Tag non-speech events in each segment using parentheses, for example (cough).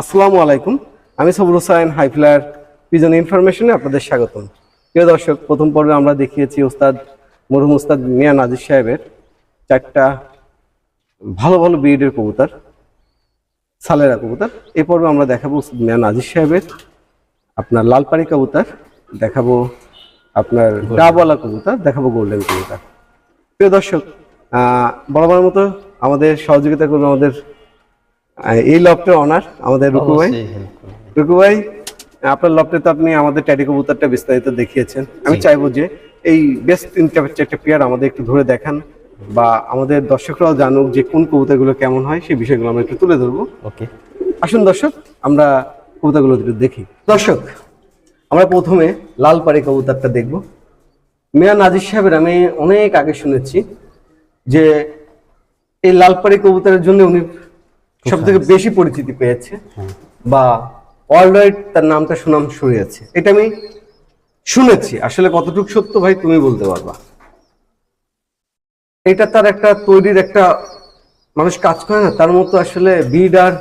আসসালামু আলাইকুম। আমি সবুর হোসাইন হাইফ্লায়ার পিজন ইনফরমেশনে আপনাদের স্বাগতম। প্রিয় দর্শক, প্রথম পর্বে আমরা দেখিয়েছি ওস্তাদ মরহুম ওস্তাদ মিয়া নাজির সাহেবের চারটা ভালো ভালো ব্রিডের কবুতর, সালেরা কবুতর। এ পর্বে আমরা দেখাবো ওস্তাদ মিয়া নাজির সাহেবের আপনার লালপাড়ি কবুতর, দেখাবো আপনার ডাবওয়ালা কবুতর, দেখাবো গোল্ডেন কবুতর। প্রিয় দর্শক বরাবরের মতো আমাদের সহযোগিতা করবে আমাদের এই লফটের অনার আমাদের রুকু ভাই। রুকু ভাই আপনার লফটে তো আপনি আমাদের ট্যাডি কবুতরটা বিস্তারিত দেখিয়েছেন। আমি চাইব যে এই বেস্ট তিনটা চারটা পেয়ার আমাদের একটু ধরে দেখান বা আমাদের দর্শকরাও জানুক যে কোন কবুতরগুলো কেমন হয় সেই বিষয়গুলো আমরা একটু তুলে ধরবো। ওকে। আসুন দর্শক আমরা কবুতরগুলো একটু দেখি। দর্শক আমরা প্রথমে লাল পাড়ি কবুতরটা দেখব। মিয়া নাজির সাহেবের আমি অনেক আগে শুনেছি যে এই লাল পাড়ি কবুতরের জন্য উনি সব থেকে বেশি পরিচিতি পেয়েছে বা ওয়ার্ল্ড তার নামটা সুনাম সরিয়েছে এটা আমি শুনেছি। আসলে কতটুকু সত্য ভাই তুমি বলতে পারবা। এটা তার একটা তৈরির একটা মানুষ কাজ করে না তার মতো আসলে বিড আর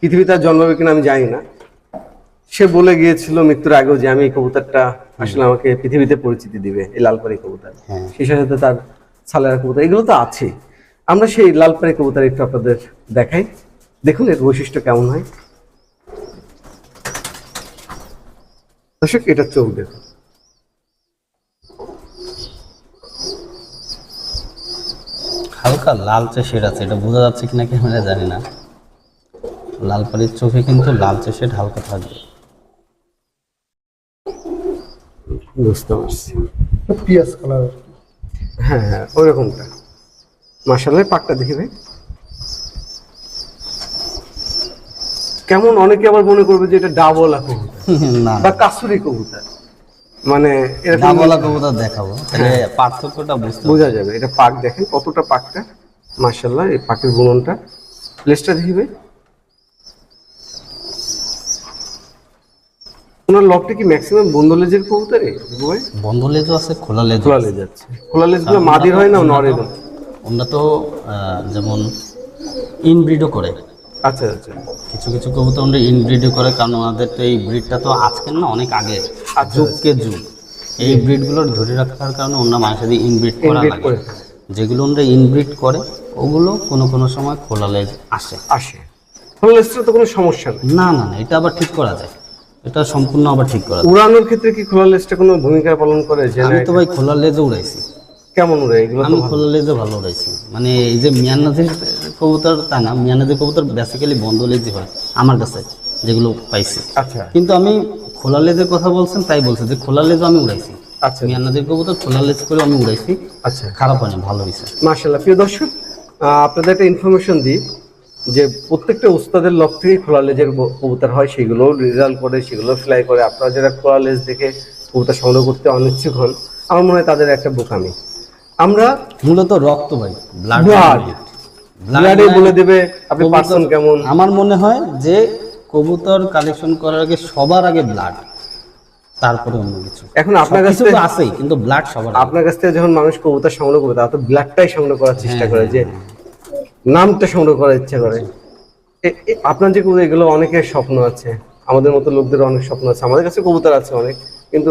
পৃথিবীতে আর জন্মাবে কিনা আমি জানি না। সে বলে গিয়েছিল মৃত্যুর আগেও যে আমি এই কবুতরটা আসলে আমাকে পৃথিবীতে পরিচিতি দিবে এই লালপাড়ি কবুতর। হ্যাঁ। সেই সাথে তার সালেরা কবুতর এগুলো তো আছে আমরা সেই লালপাড়ি কবুতর একটু আপনাদের দেখাই। দেখুন এর বৈশিষ্ট্য কেমন হয়? দর্শক এটা চোখ দেখুন। হালকা লালচে শেড আছে এটা বোঝা যাচ্ছে কিনা ক্যামেরা জানি না। লাল পাড়ির চোখে কিন্তু লালচে শেড হালকা থাকবে। বুঝতে পারছি। পিয়াজ কালার হ্যাঁ হ্যাঁ ওই রকমটা মাসাল্লাহ পাকটা দেখি কেমন অনেকে আবার মনে করবে যে এটা ডাবলা কবুতর না। বা কাসুরি কবুতর। মানে ডাবলা কবুতর দেখাবো। তাহলে পার্থক্যটা বুঝতে বোঝা যাবে এটা পাক দেখেন কতটা পাকটা। মাশাল্লাহ এই পাকের বুননটা। লেজটা দেখি ভাই। ওনার লকটা কি ম্যাক্সিমাম বন্ধ লেজের কবুতরে? ভাই। বন্ধ লেজও আছে খোলা লেজ খোলা লেজ আছে। খোলা লেজগুলো মাদির হয় না নরের ওরা তো যেমন ইনব্রিডও করে। আচ্ছা আচ্ছা। কিছু কিছু কবুতর আমরা ইনব্রিডও করে কারণ ওনাদের তো এই ব্রিডটা তো আজকের না অনেক আগে। আচ্ছা। যুগকে যুগ। এই ব্রিডগুলোর ধরে রাখার কারণে ওনারা মানুষের ইনব্রিড করা লাগে। যেগুলো ওনারা ইনব্রিড করে ওগুলো কোনো কোনো সময় খোলা লেজ আসে। আসে। খোলা লেজটা তো কোনো সমস্যা না না না এটা আবার ঠিক করা যায়। এটা সম্পূর্ণ আবার ঠিক করা যায়। উড়ানোর ক্ষেত্রে কি খোলা লেজটা কোনো ভূমিকা পালন করে? আমি তো ভাই খোলা লেজে উড়াইছি। কেমন উড়ে এগুলো আমি খোলা লেজে ভালো উড়াইছি। মানে এই যে মিয়ানাজির কবুতর তা না মিয়ানাজির কবুতর বেসিক্যালি বন্ধ লেজই হয় আমার কাছে যেগুলো পাইছি। আচ্ছা। কিন্তু আমি খোলা লেজের কথা বলছেন তাই বলছি যে খোলা লেজও আমি উড়াইছি। আচ্ছা। মিয়ানাজির কবুতর খোলা লেজ করে আমি উড়াইছি আচ্ছা। খারাপ হয়নি ভালো হয়েছে। মার্শাল্লাহ প্রিয় দর্শক আপনাদের একটা ইনফরমেশন দিই যে প্রত্যেকটা উস্তাদের লক থেকেই খোলা লেজের কবুতর হয় সেগুলো রেজাল্ট করে সেগুলো ফ্লাই করে। আপনারা যারা খোলা লেজ দেখে কবুতর সংগ্রহ করতে অনিচ্ছুক হন আমার মনে হয় তাদের একটা বোকামি। আমরা মূলত রক্ত ভাই ব্লাড. ব্লাডে বলে দেবে আপনি পার্সন কেমন? আমার মনে হয় যে কবুতর কালেকশন করার আগে সবার আগে ব্লাড তারপরে অন্য কিছু। এখন আপনার কাছে তো আছেই কিন্তু ব্লাড সবার আপনার কাছ থেকে যখন মানুষ কবুতর সংগ্রহ করবে তারা তো ব্লাডটাই সংগ্রহ করার চেষ্টা করে যে নামটা সংগ্রহ করার ইচ্ছা করে। আপনার যে কবুতর এগুলো অনেকের স্বপ্ন আছে। আমাদের মতো লোকদের অনেক স্বপ্ন আছে। আমাদের কাছে কবুতর আছে অনেক কিন্তু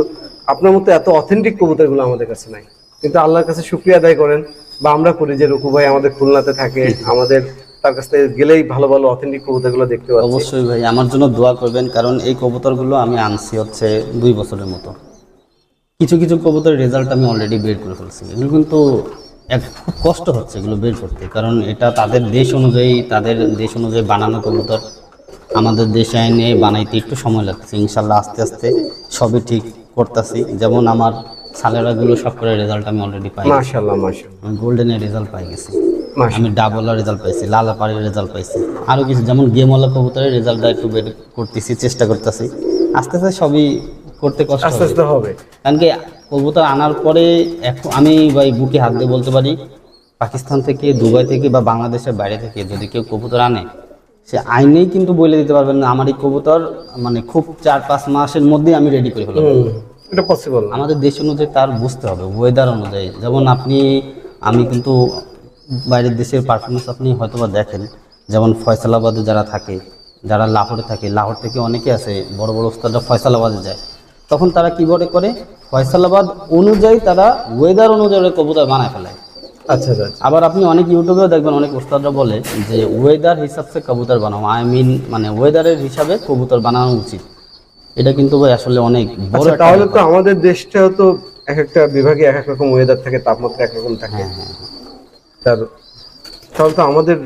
আপনার মতো এত অথেন্টিক কবুতরগুলো আমাদের কাছে নাই। কিন্তু আল্লাহর কাছে শুক্রিয়া আদায় করেন বা আমরা করি যে রুকু ভাই আমাদের খুলনাতে থাকে (laughs) আমাদের তার কাছ থেকে গেলেই ভালো ভালো অথেন্টিক কবুতরগুলো দেখতে পাচ্ছি। অবশ্যই ভাই আমার জন্য দোয়া করবেন কারণ এই কবুতরগুলো আমি আনছি হচ্ছে দুই বছরের মতো। কিছু কিছু কবুতরের রেজাল্ট আমি অলরেডি বের করে ফেলছি। এগুলো কিন্তু এক খুব কষ্ট হচ্ছে এগুলো বের করতে কারণ এটা তাদের দেশ অনুযায়ী তাদের দেশ অনুযায়ী বানানো কবুতর। আমাদের দেশে এনে বানাইতে একটু সময় লাগছে ইনশাল্লাহ আস্তে আস্তে সবই ঠিক করতেছি। যেমন আমার সালেরাগুলো সব করে রেজাল্ট আমি অলরেডি পাই মাশাল্লাহ মাশাল্লাহ আমি গোল্ডেনের রেজাল্ট পাই গেছি। আমি ডাবলার রেজাল্ট পাইছি লালা পাড়ির রেজাল্ট পাইছি। আরও কিছু যেমন গেমওয়ালা কবুতরের রেজাল্টটা একটু বের করতেছি চেষ্টা করতেছি। আস্তে আস্তে সবই করতে কষ্ট আস্তে আস্তে হবে। কারণ কি কবুতর আনার পরে এখন আমি ভাই বুকে হাত দিয়ে বলতে পারি পাকিস্তান থেকে দুবাই থেকে বা বাংলাদেশের বাইরে থেকে যদি কেউ কবুতর আনে সে আইনেই কিন্তু বলে দিতে পারবেন না আমার এই কবুতর মানে খুব চার পাঁচ মাসের মধ্যেই আমি রেডি করে ফেলব। এটা পসিবল আমাদের দেশ অনুযায়ী তার বুঝতে হবে ওয়েদার অনুযায়ী। যেমন আপনি আমি কিন্তু বাইরের দেশের পারফরমেন্স আপনি হয়তোবা দেখেন যেমন ফয়সালাবাদে যারা থাকে যারা লাহোরে থাকে লাহোর থেকে অনেকে আছে বড় বড় ওস্তাদরা ফয়সালাবাদে যায়। তখন তারা কি করে করে? ফয়সালাবাদ অনুযায়ী তারা ওয়েদার অনুযায়ী কবুতর বানায় ফেলায় আচ্ছা আচ্ছা আবার আপনি অনেক ইউটিউবেও দেখবেন অনেক ওস্তাদরা বলে যে ওয়েদার হিসাব কবুতর বানাও। আই মিন মানে ওয়েদারের হিসাবে কবুতর বানানো উচিত। এটা কিন্তু ভাই আসলে অনেক বড় আচ্ছা তাহলে তো আমাদের দেশটাও তো এক একটা বিভাগে এক এক রকম ওয়েদার থাকে তাপমাত্রা একরকম থাকে হ্যাঁ হ্যাঁ হ্যাঁ। তার তাহলে তো আমাদের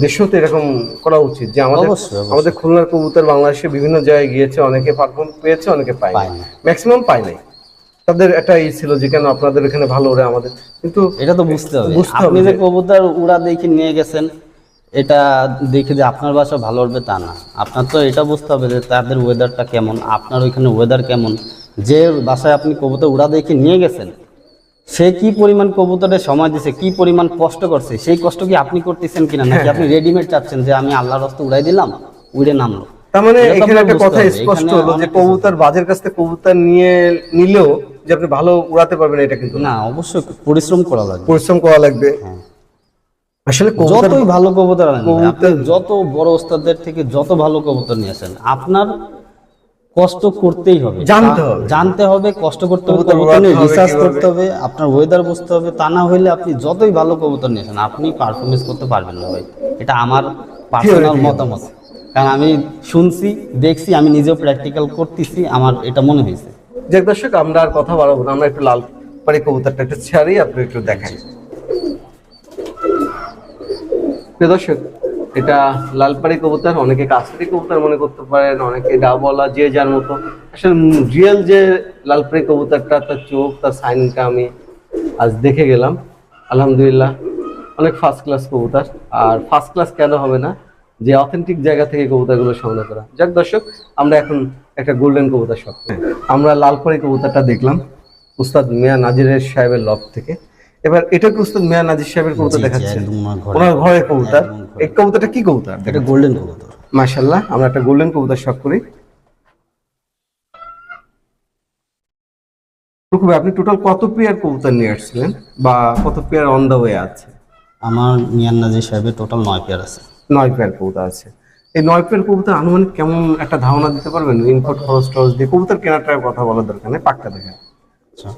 দেশেও তো এরকম করা উচিত যে আমাদের। আমাদের খুলনার কবুতর বাংলাদেশে বিভিন্ন জায়গায় গিয়েছে অনেকে পারফর্ম পেয়েছে অনেকে পায়নি। ম্যাক্সিমাম পায় নাই তাদের একটা ই ছিল যে কেন আপনাদের এখানে ভালো ওরে আমাদের কিন্তু এটা তো বুঝতে হবে আপনি যে- কবুতর উড়া দেখে নিয়ে গেছেন এটা দেখে যে আপনার বাসা ভালো উঠবে তা না। আপনার তো এটা বুঝতে হবে যে তাদের ওয়েদারটা কেমন আপনার ওইখানে ওয়েদার কেমন। যে বাসায় আপনি কবুতর উড়া দেখে নিয়ে গেছেন সে কি পরিমাণ কবুতরের সময় দিছে কি পরিমাণ কষ্ট করছে সেই কষ্ট কি আপনি করতেছেন কিনা নাকি আপনি রেডিমেড চাচ্ছেন যে আমি আল্লাহর রাস্তা উড়াই দিলাম উড়ে নামলো? তার মানে এখানে একটা কথা স্পষ্ট হলো যে কবুতর বাজের কাছ থেকে কবুতর নিয়ে নিলেও যে আপনি ভালো উড়াতে পারবেন এটা কিন্তু না। না অবশ্যই পরিশ্রম করা লাগবে। পরিশ্রম করা লাগবে। হ্যাঁ। আসলে যতই ভালো কবুতর আনেন আপনি যত বড় ওস্তাদদের থেকে যত ভালো কবুতর নিয়ে আসেন আপনার কষ্ট করতেই হবে। জানতে হবে। জানতে হবে কষ্ট করতে হবে কবুতর রিসার্চ করতে হবে আপনার ওয়েদার বুঝতে হবে তা না হইলে আপনি যতই ভালো কবুতর নিয়ে আসেন আপনি পারফরমেন্স করতে পারবেন না ভাই। এটা আমার পার্সোনাল মতামত। কারণ আমি শুনছি দেখছি আমি নিজেও প্র্যাকটিক্যাল করতেছি আমার এটা মনে হয়েছে। যে দর্শক আমরা আর কথা বাড়াবো না আমরা একটু লাল পাড়ি কবুতরটা একটু ছাড়ি আপনি একটু দেখাই। প্রিয় দর্শক, এটা লালপাড়ি কবুতর, অনেকে কাশ্মীরি কবুতর মনে করতে পারেন, অনেকে ডাবলা, যে যার মতো। আসলে রিয়েল যে লালপাড়ি কবুতরটা, তার চোখ, তার সাইনটা আমি আজ দেখে গেলাম। আলহামদুলিল্লাহ, অনেক ফার্স্ট ক্লাস কবুতর। আর ফার্স্ট ক্লাস কেন হবে না, যে অথেন্টিক জায়গা থেকে কবুতরগুলো সংগ্রহ করা। যাক দর্শক, আমরা এখন একটা গোল্ডেন কবুতর শখ আমরা লালপাড়ি কবুতরটা দেখলাম, উস্তাদ মিয়া নাজিরের সাহেবের লব থেকে। এবার এটা কি উস্তাদ মিয়া নাজির সাহেবের কবুতর জি, দেখাচ্ছেন। ওনার ঘরের কবুতর। এই কবুতরটা কি কবুতর? এটা গোল্ডেন কবুতর। মাশাল্লাহ আমরা একটা গোল্ডেন কবুতর শখ করি। রুকু ভাই, আপনি টোটাল কত পেয়ার কবুতর নিয়ে আসছিলেন? বা কত পেয়ার অন দ্য ওয়ে আছে? আমার মিয়ান নাজির সাহেবের টোটাল নয় পেয়ার আছে। নয় পেয়ার কবুতর আছে। এই নয় পেয়ার কবুতর আনুমানিক কেমন একটা ধারণা দিতে পারবেন? ইনপুট খরচ টরচ দিয়ে কবুতর কেনাটার কথা বলার দরকার নেই পাক্কা দেখেন। আচ্ছা।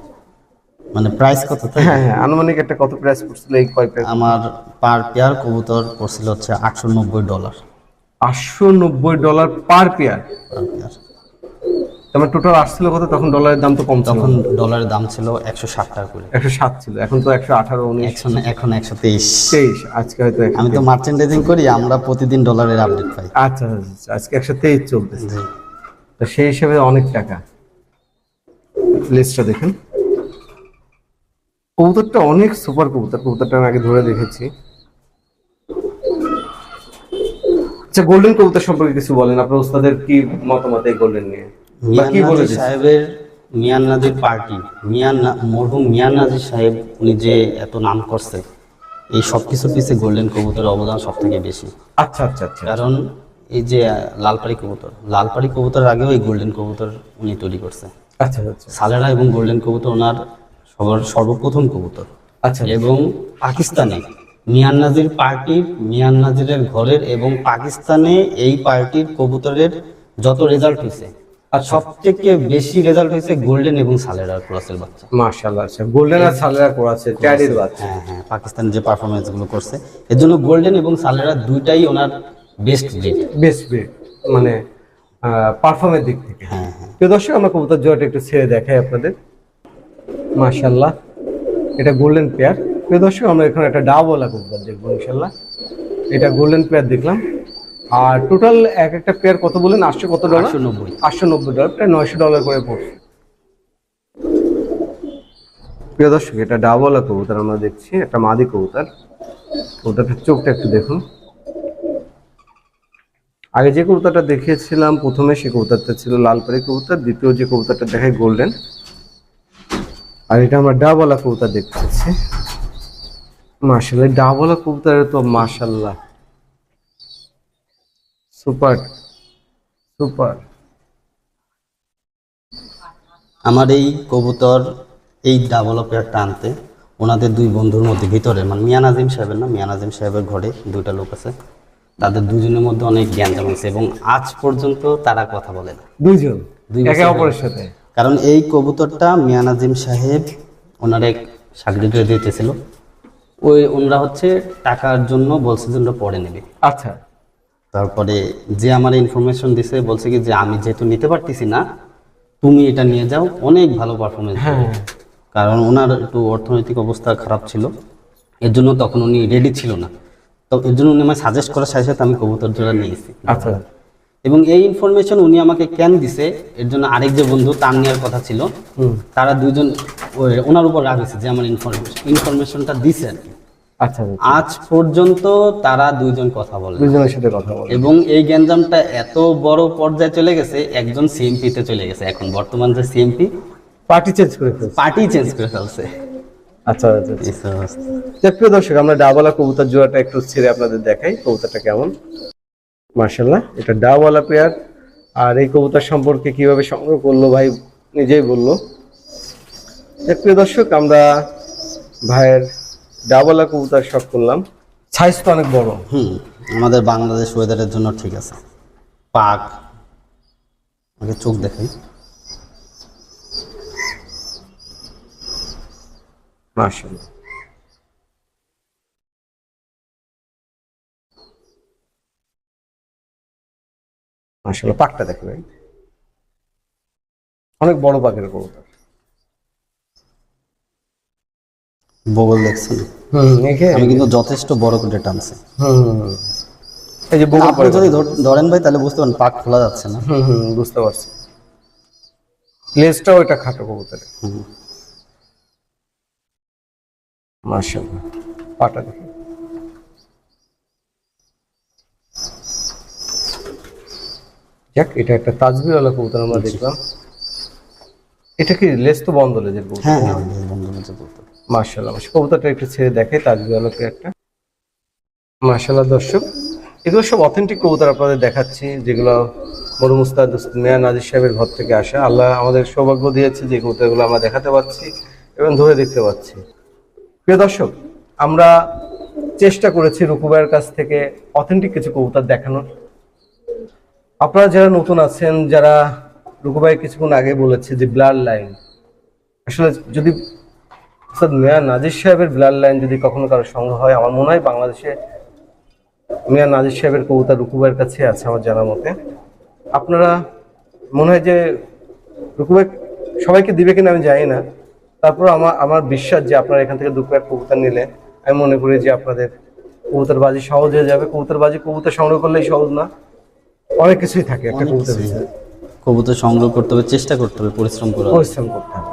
মানে প্রাইস কত হ্যাঁ হ্যাঁ আনুমানিক একটা কত প্রাইস পড়ছিল এই কয় পেয়ার আমার পার পেয়ার কবুতর পড়ছিল হচ্ছে আটশো নব্বই ডলার আটশো নব্বই dollar per pair per pair তারপর টোটাল আসছিল কত? তখন ডলারের দাম তো কম তখন ডলারের দাম ছিল একশো ষাট টাকা করে। একশো সাত ছিল এখন তো একশো আঠারো উনিশ। এখন এখন একশো তেইশ। তেইশ আজকে হয়তো আমি তো মার্চেন্ডাইজিং করি আমরা প্রতিদিন ডলারের আপডেট পাই। আচ্ছা আচ্ছা, আচ্ছা, আজকে একশো তেইশ চলতেছে। তো সেই হিসেবে অনেক টাকা। লিস্টটা দেখেন। কবুতরটা অনেক সুপার কবুতর কবুতরটা আমি আগে ধরে দেখেছি। আচ্ছা গোল্ডেন কবুতর সম্পর্কে কিছু বলেন আপনার ওস্তাদের কি মতামত এই গোল্ডেন নিয়ে? বা কি মিয়ান বলে সাহেবের মিয়ান নাজির পার্টি মিয়ান মরহুম মিয়ান নাজির সাহেব উনি যে এত নাম করছে এই সব কিছু পিছিয়ে গোল্ডেন কবুতরের অবদান সব থেকে বেশি। আচ্ছা আচ্ছা আচ্ছা। কারণ এই যে লালপাড়ি কবুতর লালপাড়ি কবুতর আগেও এই গোল্ডেন কবুতর উনি তৈরি করছে। আচ্ছা আচ্ছা। সালেরা এবং গোল্ডেন কবুতর ওনার সবার সর্বপ্রথম কবুতর। আচ্ছা। এবং পাকিস্তানে। মিয়ান নাজির পার্টির মিয়ান নাজিরের ঘরের এবং পাকিস্তানে এই পার্টির কবুতরের যত রেজাল্ট হয়েছে আর সব থেকে বেশি রেজাল্ট হয়েছে গোল্ডেন এবং সালেরা ক্রসের বাচ্চা। মাশাআল্লাহ আচ্ছা। গোল্ডেন আর সালেরা করাছে ট্যাডির বাচ্চা। হ্যাঁ হ্যাঁ পাকিস্তান যে পারফরমেন্সগুলো করছে এর জন্য গোল্ডেন এবং সালেরা দুইটাই ওনার বেস্ট ব্রিড বেস্ট ব্রিড মানে পারফর্মের দিক থেকে। হ্যাঁ হ্যাঁ। প্রিয় দর্শক আমরা কবুতর জোয়াটা একটু ছেড়ে দেখাই আপনাদের। মাশাল্লাহ এটা গোল্ডেন পেয়ার প্রিয় দর্শক আমরা এখানে একটা ডাবওয়ালা কবুতর দেখব ইনশাল্লাহ এটা গোল্ডেন পেয়ার দেখলাম। আর টোটাল এক একটা পেয়ার কত বলেন? আটশো কত ডলার আটশো নব্বই। আটশো নব্বই ডলার প্রায় নয়শো ডলার করে পড়ছে। প্রিয় দর্শক এটা ডাবওয়ালা কবুতর আমরা দেখছি। একটা মাদি কবুতর। কবুতরটার চোখটা একটু দেখুন। আগে যে কবুতরটা দেখিয়েছিলাম প্রথমে সে কবুতরটা ছিল লালপাড়ি কবুতর। দ্বিতীয় যে কবুতরটা দেখায় গোল্ডেন আর এটা আমরা ডাবওয়ালা কবুতর দেখতে পাচ্ছি। মাশাল্লাহ এই ডাবওয়ালা তো মাশাল্লাহ সুপার সুপার। আমার এই কবুতর এই ডাবল পেয়ারটা আনতে ওনাদের দুই বন্ধুর মধ্যে ভিতরে মানে মিয়ান আজিম সাহেবের না মিয়ান আজিম সাহেবের ঘরে দুইটা লোক আছে। তাদের দুজনের মধ্যে অনেক জ্ঞান জমেছে এবং আজ পর্যন্ত তারা কথা বলে না। দুইজন দুই একে অপরের সাথে। কারণ এই কবুতরটা মিয়া নাজিম সাহেব ওনার এক সাগরিকে দিতেছিল। ওই ওনারা হচ্ছে টাকার জন্য বলছে যে ওরা পরে নেবে। আচ্ছা। তারপরে যে আমার ইনফরমেশন দিছে বলছে কি যে আমি যেহেতু নিতে পারতেছি না তুমি এটা নিয়ে যাও অনেক ভালো পারফরমেন্স কারণ ওনার একটু অর্থনৈতিক অবস্থা খারাপ ছিল এর জন্য তখন উনি রেডি ছিল না। তো এর জন্য উনি আমায় সাজেস্ট করার সাথে সাথে আমি কবুতর জোড়া নিয়েছি আচ্ছা। এবং এই ইনফরমেশন উনি আমাকে কেন দিছে এর জন্য আরেক যে বন্ধু তার নেওয়ার কথা ছিল তারা দুজন ওনার উপর রাগ হয়েছে যে আমার ইনফরমেশন ইনফরমেশনটা দিছে আর কি। আচ্ছা আজ পর্যন্ত তারা দুইজন কথা বলে। দুজনের সাথে কথা বলে। এবং এই গ্যাঞ্জামটা এত বড় পর্যায়ে চলে গেছে একজন সিএমপি তে চলে গেছে। এখন বর্তমান যে সিএমপি পার্টি চেঞ্জ করে ফেলছে। পার্টি চেঞ্জ করে ফেলছে। আচ্ছা আচ্ছা আচ্ছা। প্রিয় দর্শক আমরা ডাবওয়ালা কবুতর জোড়াটা একটু ছেড়ে আপনাদের দেখাই কবুতরটা কেমন? মার্শাল্লাহ এটা ডাবওয়ালা পেয়ার। আর এই কবুতর সম্পর্কে কীভাবে সংগ্রহ করল ভাই নিজেই বলল। প্রিয় দর্শক আমরা ভাইয়ের ডাবওয়ালা কবুতর শখ করলাম। সাইজ তো অনেক বড়। হুম আমাদের বাংলাদেশ ওয়েদারের জন্য ঠিক আছে। পাক। আগে চোখ দেখাই। মার্শাল্লাহ মার্শাল্লাহ পাকটা দেখে ভাই। অনেক বড় পাকের কবুতর। বগল দেখছেন? আমি কিন্তু যথেষ্ট বড় করে টানছি। এই যে বগল আপনি যদি ধরেন ভাই তাহলে বুঝতে পারেন পাক খোলা যাচ্ছে না। হুম বুঝতে পারছি। লেজটাও এটা খাটো কবুতরের। হুম। মার্শাল্লাহ পাটা দেখে যাক এটা একটা তাজবিওয়ালা কবুতর আমরা দেখলাম। এটা কি লেজ তো বন্ধ লেজের কবুতর? হ্যাঁ হ্যাঁ মার্শাল্লাহ কবুতরটা একটু ছেড়ে দেখে তাজবিওয়ালা একটা মার্শাল্লাহ দর্শক এগুলো সব অথেন্টিক কবুতর আপনাদের দেখাচ্ছি যেগুলো মরু মুস্তাদ মিয়া নাজির সাহেবের ঘর থেকে আসা। আল্লাহ আমাদের সৌভাগ্য দিয়েছে যে কবুতরগুলো আমরা দেখাতে পাচ্ছি এবং ধরে দেখতে পাচ্ছি। প্রিয় দর্শক আমরা চেষ্টা করেছি রুকুবাইয়ের কাছ থেকে অথেন্টিক কিছু কবুতর দেখানোর। আপনারা যারা নতুন আছেন, যারা রুকুবাই কিছুক্ষণ আগে বলেছে যে ব্লাড লাইন আসলে যদি মিয়া নাজির সাহেবের ব্লাড লাইন যদি কখনো কারও সংগ্রহ হয়, আমার মনে হয় বাংলাদেশে মিয়া নাজির সাহেবের কবুতর রুকুবাইয়ের কাছে আছে আমার জানা মতে। আপনারা মনে হয় যে রুকুবাই সবাইকে দিবে কিনা আমি জানি না। তারপর আমার আমার বিশ্বাস যে আপনারা এখান থেকে দু প্যাক কবুতর নিলে, আমি মনে করি যে আপনাদের কবুতর বাজি সহজ হয়ে যাবে। কবুতর বাজি কবুতর সংগ্রহ করলেই সহজ না। অনেক কিছুই থাকে একটা কবুতর। কবুতর সংগ্রহ করতে হবে চেষ্টা করতে হবে পরিশ্রম করা পরিশ্রম করতে হবে।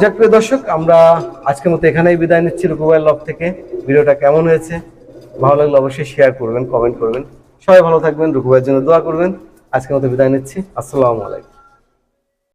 যাক প্রিয় দর্শক আমরা আজকের মতো এখানেই বিদায় নিচ্ছি রুকুবাইল লব থেকে। ভিডিওটা কেমন হয়েছে? ভালো লাগলে অবশ্যই শেয়ার করবেন কমেন্ট করবেন। সবাই ভালো থাকবেন রুকুবাইয়ের জন্য দোয়া করবেন। আজকের মতো বিদায় নিচ্ছি। আসসালামু আলাইকুম।